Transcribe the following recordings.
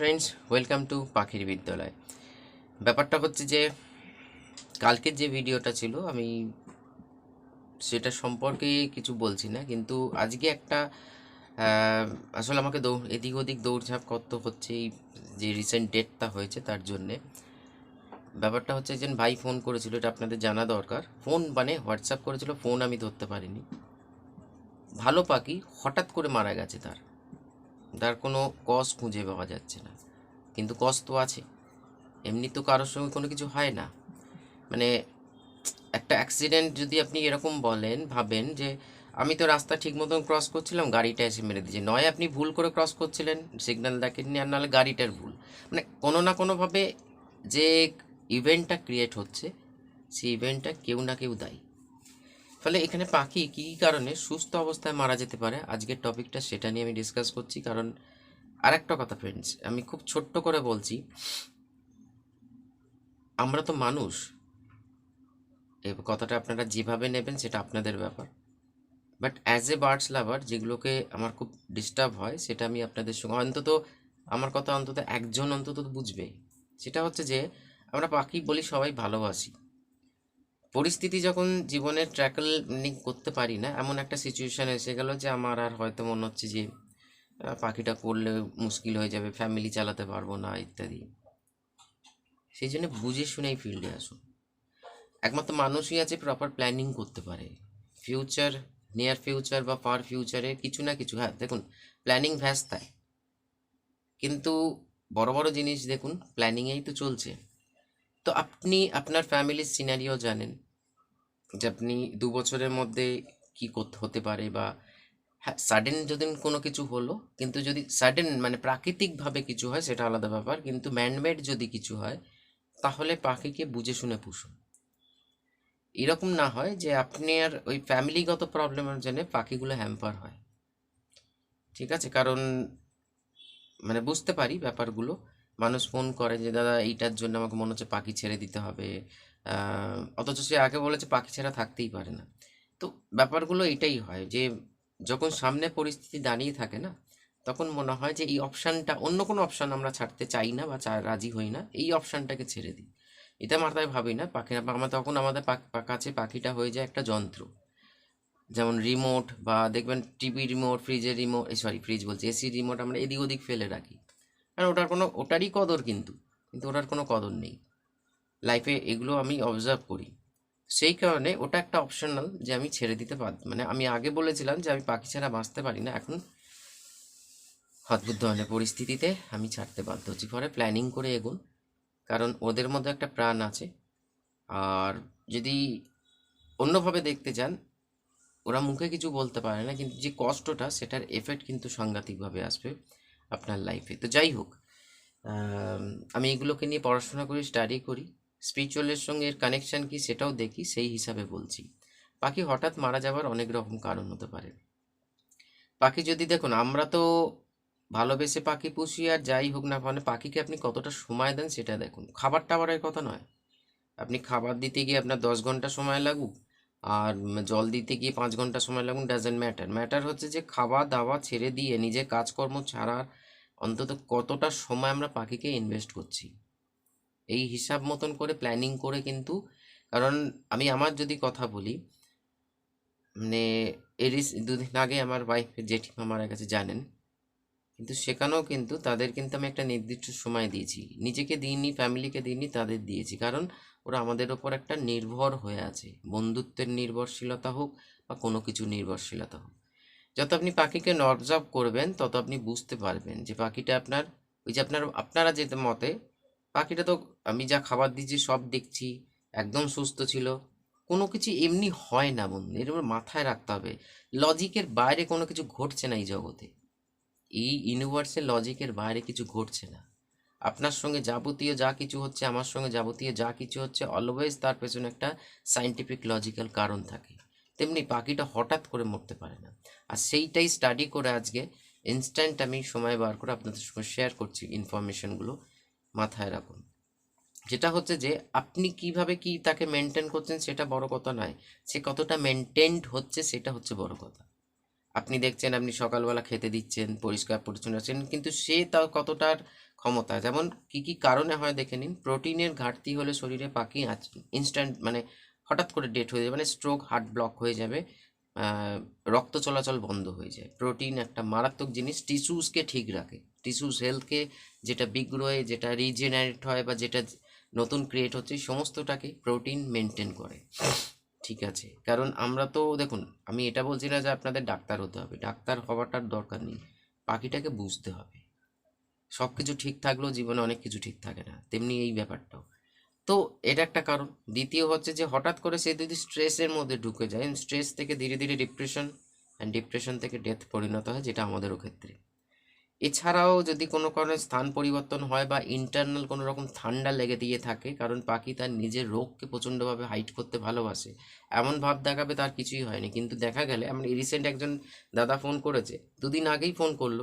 Friends welcome to পাখির বিদ্যালয়। ব্যাপারটা হচ্ছে যে কালকের যে ভিডিওটা ছিল, আমি সেটা সম্পর্কে কিছু বলছি না, কিন্তু আজকে একটা আসলে আমাকে দৌড় এদিক ওদিক দৌড়ঝাঁপ করতে হচ্ছে এই যে রিসেন্ট ডেটটা হয়েছে তার জন্যে। ব্যাপারটা হচ্ছে একজন ভাই ফোন করেছিল, এটা আপনাদের জানা দরকার। ফোন মানে হোয়াটসঅ্যাপ করেছিল ফোন আমি ধরতে পারিনি। ভালো পাখি হঠাৎ করে মারা গেছে তার। তার কোনো কস খুঁজে পাওয়া যাচ্ছে না। কিন্তু কস তো আছে। এমনি তো কারোর সঙ্গে কোনো কিছু হয় না। মানে একটা অ্যাক্সিডেন্ট যদি আপনি এরকম বলেন, ভাবেন যে আমি তো রাস্তা ঠিক মতন ক্রস করছিলাম, গাড়িটা এসে মেরে দিয়েছে। নয়, আপনি ভুল করে ক্রস করছিলেন সিগন্যাল দেখেননি, আর নাহলে গাড়িটার ভুল। মানে কোনো না কোনোভাবে যে ইভেন্টটা ক্রিয়েট হচ্ছে, সেই ইভেন্টটা কেউ না কেউ দায়ী। ফলে এখানে পাখি কী কী কারণে সুস্থ অবস্থায় মারা যেতে পারে? আজকের টপিকটা সেটা নিয়ে আমি ডিসকাস করছি। কারণ আরেকটা কথা ফ্রেন্ডস আমি খুব ছোট্ট করে বলছি, আমরা তো মানুষ। এই কথাটা আপনারা যেভাবে নেবেন সেটা আপনাদের ব্যাপার। But as a birds lover যেগুলোকে আমার খুব ডিস্টার্ব হয়, সেটা আমি আপনাদের সঙ্গে, অন্তত আমার কথা অন্তত একজন অন্তত বুঝবে। সেটা হচ্ছে যে, আমরা পাখি বলি সবাই ভালোবাসি। পরিস্থিতি যখন জীবনের ট্র্যাকল করতে পারি না, এমন একটা সিচুয়েশান এসে গেল যে আমার আর হয়তো মনে হচ্ছে যে পাখিটা করলে মুশকিল হয়ে যাবে ফ্যামিলি চালাতে পারব না, ইত্যাদি। সেই জন্য বুঝে শুনেই ফিল্ডে আসুন। একমাত্র মানুষই আছে প্রপার প্ল্যানিং করতে পারে। ফিউচার নিয়ার ফিউচার বা ফার ফিউচারে কিছু না কিছু হ্যাঁ দেখুন প্ল্যানিং ভ্যাস্তায় কিন্তু বড় বড় জিনিস দেখুন প্ল্যানিংয়েই তো চলছে। তো আপনি আপনার ফ্যামিলির সিনারিও জানেন। যে আপনি দু বছরের মধ্যে কি করতে হতে পারে বা হ্যাঁ সাডেন যদি কোনো কিছু হলো, কিন্তু যদি সাডেন মানে প্রাকৃতিকভাবে কিছু হয়, সেটা আলাদা ব্যাপার, কিন্তু ম্যানমেড যদি কিছু হয়, তাহলে পাখিকে বুঝে শুনে পুষুন। এরকম না হয় যে আপনি আর ওই ফ্যামিলিগত প্রবলেমের জন্য পাখিগুলো হ্যাম্পার হয়। ঠিক আছে? কারণ মানে বুঝতে পারি ব্যাপারগুলো। মানুষ ফোন করে যে, দাদা, এইটার জন্য আমাকে মনে হচ্ছে পাখি ছেড়ে দিতে হবে। অথচ সে আগে বলেছে পাখি ছাড়া থাকতেই পারে না। তো ব্যাপারগুলো এটাই হয় যে, যখন সামনে পরিস্থিতি দাঁড়িয়ে থাকে না, তখন মনে হয় যে এই অপশানটা, অন্য কোনো অপশান আমরা ছাড়তে চাই না বা রাজি হই না, এই অপশানটাকে ছেড়ে দিই। এটা মাথায় ভাবি না, পাখি আমরা তখন আমাদের কাছে পাখিটা হয়ে যায় একটা যন্ত্র। যেমন রিমোট বা দেখবেন টিভি রিমোট ফ্রিজের রিমোট সরি ফ্রিজ বলছি এসি রিমোট আমরা এদিক ওদিক ফেলে রাখি। আর ওটার কোনো, ওটারই কদর কিন্তু কিন্তু ওটার কোনো কদর নেই। লাইফে এগুলো আমি অবজার্ভ করি। সেই কারণে ওটা একটা অপশনাল যে আমি ছেড়ে দিতে পার মানে আমি আগে বলেছিলাম যে আমি পাখি ছাড়া বাঁচতে পারি না, এখন অদ্ভুত ধরনের পরিস্থিতিতে আমি ছাড়তে বাধ্য হচ্ছি। পরে প্ল্যানিং করে এগুন, কারণ ওদের মধ্যে একটা প্রাণ আছে। আর যদি অন্যভাবে দেখতে যান, ওরা মুখে কিছু বলতে পারে না, কিন্তু যে কষ্টটা, সেটার এফেক্ট কিন্তু সাংঘাতিকভাবে আসবে আপনার লাইফে তো যাই হোক আমি এগুলোকে নিয়ে পড়াশোনা করি স্টাডি করি। স্পিরিচুয়ালের সঙ্গে এর কানেকশান কি সেটাও দেখি, সেই হিসাবে বলছি। পাখি হঠাৎ মারা যাওয়ার অনেক রকম কারণ হতে পারে। পাখি যদি দেখুন, আমরা তো ভালোবেসে পাখি পুষি আর যাই হোক না মানে পাখিকে আপনি কতটা সময় দেন সেটা দেখুন। খাবার টাবারের কথা নয়। আপনি খাবার দিতে গিয়ে আপনার দশ ঘণ্টা সময় লাগুক আর জল দিতে গিয়ে পাঁচ ঘণ্টা সময় লাগুন ডাজেন্ট ম্যাটার ম্যাটার হচ্ছে যে খাওয়া দাওয়া ছেড়ে দিয়ে নিজের কাজকর্ম ছাড়ার অন্তত কতটা সময় আমরা পাখিকে ইনভেস্ট করছি। এই হিসাব মতন করে প্ল্যানিং করে কিন্তু, কারণ আমি আমার যদি কথা বলি মানে এরই দুদিন আগে আমার ওয়াইফের জেঠিমা মারা গেছে জানেন, কিন্তু সেখানেও কিন্তু তাদের কিন্তু আমি একটা নির্দিষ্ট সময় দিয়েছি। নিজেকে দিইনি ফ্যামিলিকে দিইনি, তাদের দিয়েছি। কারণ ওরা আমাদের ওপর একটা নির্ভর হয়ে আছে। বন্ধুত্বের নির্ভরশীলতা হোক বা কোনো কিছু নির্ভরশীলতা হোক। যত আপনি পাখিকে অবজার্ভ করবেন, তত আপনি বুঝতে পারবেন যে পাখিটা আপনার, ওই যে আপনার, আপনারা যে মতে পাখিটা তো আমি যা খাবার দিচ্ছি সব দেখছি, একদম সুস্থ ছিল। কোনো কিছু এমনি হয় না বন্ধু, এর মাথায় রাখতে হবে। লজিকের বাইরে কোনো কিছু ঘটছে না এই জগতে। এই ইউনিভার্সের লজিকের বাইরে কিছু ঘটছে না। আপনার সঙ্গে যাবতীয় যা কিছু হচ্ছে, আমার সঙ্গে যাবতীয় যা কিছু হচ্ছে অলওয়েজ তার পেছনে একটা সাইন্টিফিক লজিক্যাল কারণ থাকে। তেমনি পাখিটা হঠাৎ করে মরতে পারে না। আর সেইটাই স্টাডি করে আজকে ইনস্ট্যান্ট আমি সময় বার করে আপনাদের সঙ্গে শেয়ার করছি ইনফরমেশনগুলো মাথায় রাখুন। যেটা হচ্ছে যে, আপনি কীভাবে কি তাকে মেনটেন করছেন সেটা বড় কথা নয়। সে কতটা মেনটেনড হচ্ছে সেটা হচ্ছে বড় কথা। আপনি দেখছেন, আপনি সকালবেলা খেতে দিচ্ছেন, পরিষ্কার পরিচ্ছন্ন আছেন, কিন্তু সে তাও কতটার ক্ষমতা? যেমন কি কি কারণে হয় দেখে নিন। প্রোটিনের ঘাটতি হলে শরীরে পাখি ইনস্ট্যান্ট মানে হঠাৎ করে ডেট হয়ে যাবে মানে স্ট্রোক হার্ট ব্লক হয়ে যাবে। রক্ত চলাচল বন্ধ হয়ে যায়। প্রোটিন একটা মারাত্মক জিনিস, টিস্যুসকে ঠিক রাখে। টিস্যুস হেলথকে যেটা বিগ্রহে, যেটা রিজেনারেট হয় বা যেটা নতুন ক্রিয়েট হচ্ছে, সমস্তটাকে প্রোটিন মেনটেন করে। ঠিক আছে? কারণ আমরা তো, দেখুন, আমি এটা বলছি না যে আপনাদের ডাক্তার হতে হবে। ডাক্তার হওয়াটার দরকার নেই। পাখিটাকে বুঝতে হবে। সব কিছু ঠিক থাকলেও জীবনে অনেক কিছু ঠিক থাকে না। তেমনি এই ব্যাপারটাও। তো এটা একটা কারণ। দ্বিতীয় হচ্ছে যে হঠাৎ করে সে যদি স্ট্রেসের মধ্যে ঢুকে যায় স্ট্রেস থেকে ধীরে ধীরে ডিপ্রেশন অ্যান্ড ডিপ্রেশন থেকে ডেথ পরিণত হয়, যেটা আমাদেরও ক্ষেত্রে। এছাড়াও যদি কোনো কারণে স্থান পরিবর্তন হয় বা ইন্টারনাল কোনো রকম ঠান্ডা লেগে দিয়ে থাকে, কারণ পাখি তার নিজের রোগকে প্রচণ্ডভাবে হাইট করতে ভালোবাসে, এমন ভাব দেখাবে তার কিছুই হয়নি। কিন্তু দেখা গেলে আমার রিসেন্ট একজন দাদা ফোন করেছে, দুদিন আগেই ফোন করল।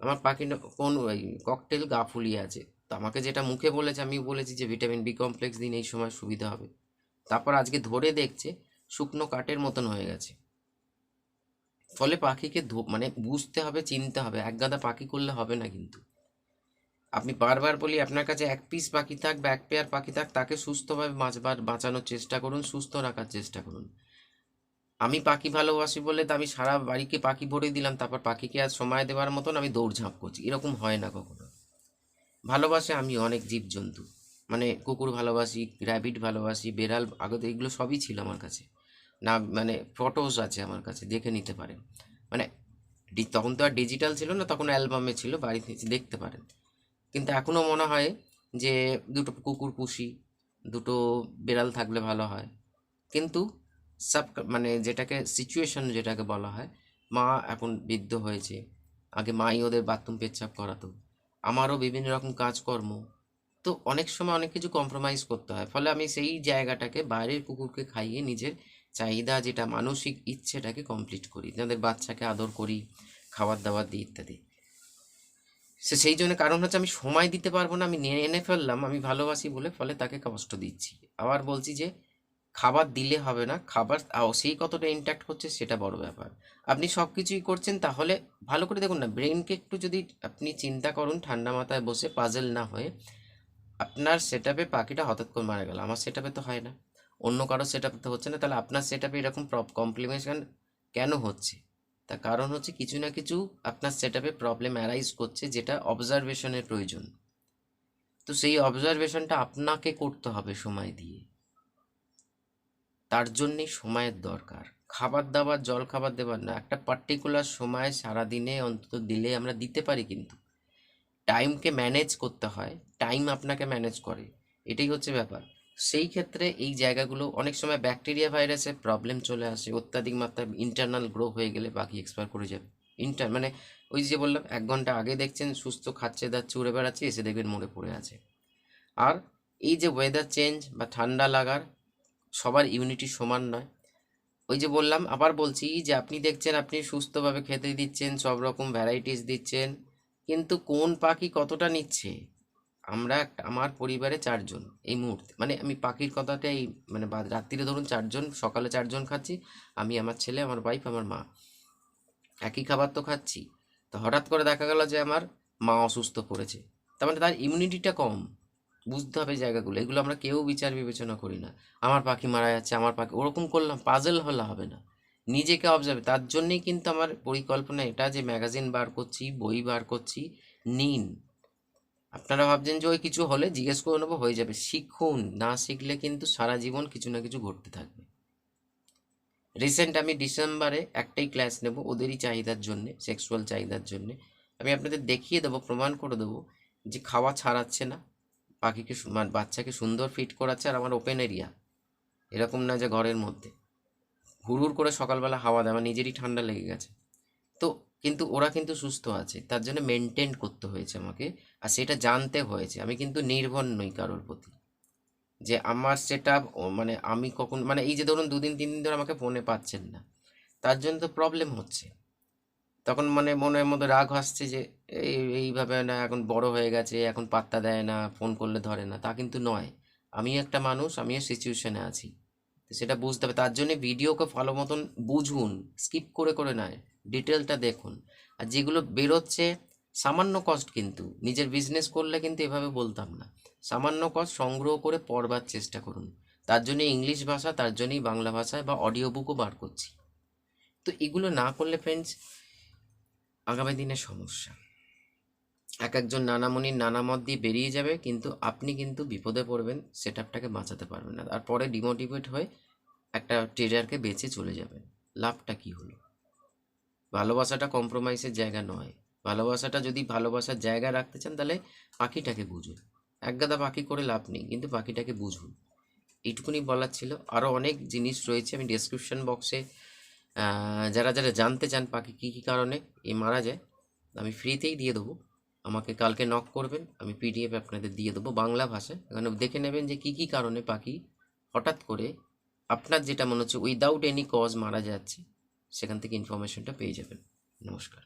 আমার পাখি কোন ওই ককটেল গা ফুলিয়ে আছে। তো আমাকে যেটা মুখে বলেছে আমি বলেছি যে ভিটামিন বি কমপ্লেক্স দিন এই সময় সুবিধা হবে। তারপর আজকে ধরে দেখছে শুকনো কাঠের মতন হয়ে গেছে। ফলে পাখিকে মানে বুঝতে হবে, চিনতে হবে, এক গাদা পাখি করলে হবে না কিন্তু। আপনি বারবার বলি, আপনার কাছে এক পিস পাখি থাক বা এক পেয়ার পাখি থাক, তাকে সুস্থভাবে বাঁচবার, বাঁচানোর চেষ্টা করুন, সুস্থ রাখার চেষ্টা করুন। আমি পাখি ভালোবাসি বলে তো আমি সারা বাড়িকে পাখি ভরে দিলাম, তারপর পাখিকে আর সময় দেওয়ার মতন আমি দৌড়ঝাঁপ করছি। এরকম হয় না কখনো। ভালোবাসে আমি অনেক জীবজন্তু। মানে কুকুর ভালোবাসি র্যাবিট ভালোবাসি, বেড়াল আগে তো এগুলো সবই ছিল আমার কাছে। না মানে ফটোস আছে আমার কাছে, দেখে নিতে পারেন। মানে তখন তো আর ডিজিটাল ছিল না, তখন অ্যালবামে ছিল, বাড়িতে দেখতে পারেন। কিন্তু এখনও মনে হয় যে দুটো কুকুর পুষি, দুটো বেড়াল থাকলে ভালো হয়। কিন্তু সাব মানে যেটাকে সিচুয়েশন যেটাকে বলা হয়, মা এখন বৃদ্ধ হয়েছে। আগে মাই ওদের বাথরুম পেচ্ছাপ করাতো। আমারও বিভিন্ন রকম কাজকর্ম। তো অনেক সময় অনেক কিছু কম্প্রোমাইজ করতে হয়। ফলে আমি সেই জায়গাটাকে, বাইরের কুকুরকে খাইয়ে নিজের চাহিদা, যেটা মানসিক ইচ্ছেটাকে কমপ্লিট করি। তাদের বাচ্চাকে আদর করি, খাবার দাবার দিই, ইত্যাদি। সে সেই জন্য কারণ হচ্ছে আমি সময় দিতে পারব না, আমি নিয়ে এনে ফেললাম, আমি ভালোবাসি বলে ফলে তাকে কষ্ট দিচ্ছি। আবার বলছি যে খাবার দিলে হবে না, খাবার সেই কতটা ইন্ট্যাক্ট হচ্ছে সেটা বড় ব্যাপার। আপনি সব কিছুই করছেন তাহলে ভালো করে দেখুন না ব্রেনকে একটু যদি আপনি চিন্তা করুন ঠান্ডা মাথায় বসে পাজেল না হয়ে, আপনার সেট পাখিটা হঠাৎ করে মারা গেল, আমার সেট তো হয় না। অন্য কারও সেট তো হচ্ছে না, তাহলে আপনার সেট এরকম কমপ্লিমেন্টেশন কেন হচ্ছে? তার কারণ হচ্ছে কিছু না কিছু আপনার সেট প্রবলেম অ্যারাইজ করছে যেটা অবজারভেশনের প্রয়োজন। তো সেই অবজারভেশনটা আপনাকে করতে হবে সময় দিয়ে। তার জন্যেই সময়ের দরকার। খাবার দাবার, জল খাবার দেবার না, একটা পার্টিকুলার সময় সারাদিনে অন্তত দিলে আমরা দিতে পারি কিন্তু। টাইমকে ম্যানেজ করতে হয় টাইম আপনাকে ম্যানেজ করে, এটাই হচ্ছে ব্যাপার। সেই ক্ষেত্রে এই জায়গাগুলো, অনেক সময় ব্যাকটেরিয়া ভাইরাসের প্রবলেম চলে আসে, অত্যাধিক মাত্রায় ইন্টারনাল গ্রো হয়ে গেলে বাকি এক্সপায়ার করে যাবে। ইন্টার মানে ওই যে বললাম, এক ঘণ্টা আগে দেখছেন, সুস্থ খাচ্ছে, দাচ্ছে, উড়ে বেড়াচ্ছে, এসে দেখবেন মরে পড়ে আছে। আর এই যে ওয়েদার চেঞ্জ বা ঠান্ডা লাগার সবার ইউনিটি সমান নয়। ওই যে বললাম, আবার বলছি যে আপনি দেখছেন, আপনি সুস্থভাবে খেতে দিচ্ছেন, সব রকম ভ্যারাইটিস দিচ্ছেন, কিন্তু কোন পাখি কতটা নিচ্ছে? আমরা আমার পরিবারে চারজন এই মুহূর্তে মানে আমি পাখির কথাটাই মানে বাদ- রাত্রিরে ধরুন চারজন, সকালে চারজন খাচ্ছি, আমি, আমার ছেলে, আমার ওয়াইফ আমার মা। একই খাবার তো খাচ্ছি। তো হঠাৎ করে দেখা গেল যে আমার মা অসুস্থ পড়েছে। তার মানে তার ইমিউনিটিটা কম। বুঝতে হবে জায়গাগুলো। এগুলো আমরা কেউ বিচার বিবেচনা করি না। আমার পাখি মারা যাচ্ছে, আমার পাখি, ওরকম করলাম পাজেল হলে হবে না। নিজেকে অবজার্ভ তার জন্যেই কিন্তু আমার পরিকল্পনা এটা যে ম্যাগাজিন বার করছি, বই বার করছি, নিন। আপনারা ভাবছেন যে ওই কিছু হলে জিজ্ঞেস করে নেব, হয়ে যাবে। শিখুন, না শিখলে কিন্তু সারা জীবন কিছু না কিছু ঘটতে থাকবে। রিসেন্ট আমি ডিসেম্বরে একটাই ক্লাস নেব, ওদেরই চাহিদার জন্যে সেক্সুয়াল চাহিদার জন্যে। আমি আপনাদের দেখিয়ে দেবো, প্রমাণ করে দেবো যে খাওয়া ছাড়াচ্ছে না পাখিকে মানে বাচ্চাকে সুন্দর ফিট করাচ্ছে আর আমার ওপেন এরিয়া এরকম না যে ঘরের মধ্যে। হুড়হুড় করে সকালবেলা হাওয়া দেয়, আমার নিজেরই ঠান্ডা লেগে গেছে। তো কিন্তু ওরা কিন্তু সুস্থ আছে, তার জন্য মেনটেন করতে হয়েছে আমাকে, আর সেটা জানতে হয়েছে। আমি কিন্তু নির্ভর নই কারোর প্রতি। যে আমার সেটা মানে আমি কখন মানে এই যে ধরুন দুদিন, তিন দিন ধরে আমাকে ফোনে পাচ্ছেন না, তার জন্য তো প্রবলেম হচ্ছে। তখন মানে মনের মধ্যে রাগ আসছে যে এই, এইভাবে না এখন বড় হয়ে গেছে, এখন পাত্তা দেয় না ফোন করলে ধরে না, তা কিন্তু নয়। আমি একটা মানুষ আমিও সিচুয়েশনে আছি। সেটা বুঝতে হবে। তার জন্য ভিডিওকে ভালো মতন বুঝুন স্কিপ করে করে নয়। ডিটেলটা দেখুন। আর যেগুলো বেরোচ্ছে, সামান্য কস্ট কিন্তু। নিজের বিজনেস করলে কিন্তু এভাবে বলতাম না। সামান্য কস্ট সংগ্রহ করে পড়বার চেষ্টা করুন। তার জন্য ইংলিশ ভাষা, তার জন্যই বাংলা ভাষায় বা অডিও বুকও বার করছি। তো এগুলো না করলে ফ্রেন্ডস আগামী দিনে সমস্যা। এক একজন নানামণির নানা মত দিয়ে বেরিয়ে যাবে, কিন্তু আপনি কিন্তু বিপদে পড়বেন সেট আপটাকে বাঁচাতে পারবেন না। আর পরে ডিমোটিভেট হয়ে একটা ট্রেডারকে বেঁচে চলে যাবেন। লাভটা কি হলো? ভালোবাসাটা কম্প্রোমাইজের জায়গা নয়। ভালোবাসাটা যদি ভালোবাসার জায়গা রাখতে চান, তাহলে পাখিটাকে বুঝুন। একগাদা পাখি করে লাভ নেই, কিন্তু পাখিটাকে বুঝুন। এইটুকুনি বলার ছিল। আরও অনেক জিনিস রয়েছে, আমি ডেসক্রিপশন বক্সে যারা যারা জানতে চান পাখি কী কী কারণে এ মারা যায়, আমি ফ্রিতেই দিয়ে দেবো। আমাকে কালকে নক করবেন, আমি পিডিএফ আপনাদের দিয়ে দেবো বাংলা ভাষায়। এখানে দেখে নেবেন যে কি কি কারণে পাখি হঠাৎ করে আপনার যেটা মনে হচ্ছে উইদাউট এনি কজ মারা যাচ্ছে, সেখান থেকে ইনফরমেশনটা পেয়ে যাবেন। নমস্কার।